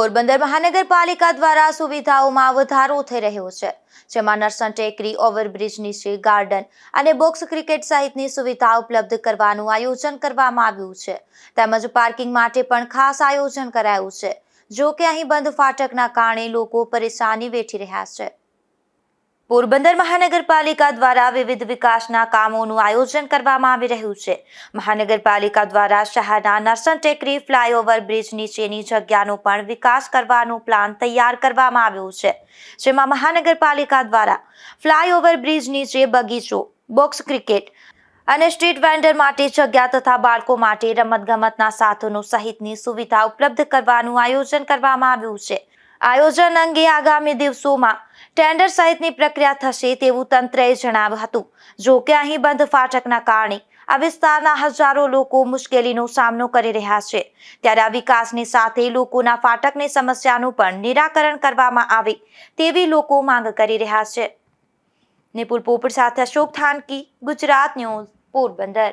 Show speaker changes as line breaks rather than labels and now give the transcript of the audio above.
પોરબંદર મહાનગરપાલિકા દ્વારા સુવિધાઓમાં વધારો થઈ રહ્યો છે, જેમાં નરસન ટેકરી ઓવરબ્રિજ નીચે ગાર્ડન અને બોક્સ ક્રિકેટ સહિતની સુવિધા ઉપલબ્ધ કરવાનું આયોજન કરવામાં આવ્યું છે. તેમજ પાર્કિંગ માટે પણ ખાસ આયોજન કરાયું છે, જો કે અહીં બંધ ફાટકના કારણે લોકો પરેશાની વેઠી રહ્યા છે. પોરબંદર મહાનગરપાલિકા દ્વારા વિવિધ વિકાસના કામોનું આયોજન કરવામાં આવી રહ્યું છે. મહાનગરપાલિકા દ્વારા શહેરના નરસન ટેકરી ફ્લાયઓવર બ્રિજ નીચેની જગ્યાનો પણ વિકાસ કરવાનો પ્લાન તૈયાર કરવામાં આવ્યો છે. જેમાં મહાનગરપાલિકા દ્વારા ફ્લાયઓવર બ્રિજ નીચે બગીચો, બોક્સ ક્રિકેટ અને સ્ટ્રીટ વેન્ડર માટે જગ્યા તથા બાળકો માટે રમતગમતના સાધનો સહિતની સુવિધા ઉપલબ્ધ કરવાનું આયોજન કરવામાં આવ્યું છે. આયોજન અંગે આગામી દિવસોમાં ટેન્ડર સહિતની પ્રક્રિયા થશે તેવું તંત્રએ જણાવ્યું હતું. જો કે અહીં બંધ ફાટકના કારણે આ વિસ્તારના હજારો લોકો મુશ્કેલીનો સામનો કરી રહ્યા છે. ત્યારે આ વિકાસની સાથે લોકોના ફાટકની સમસ્યાનું પણ નિરાકરણ કરવામાં આવે તેવી લોકો માંગ કરી રહ્યા છે. નિપુલ પોપટ સાથે અશોક થાનકી, ગુજરાત ન્યૂઝ, પોરબંદર.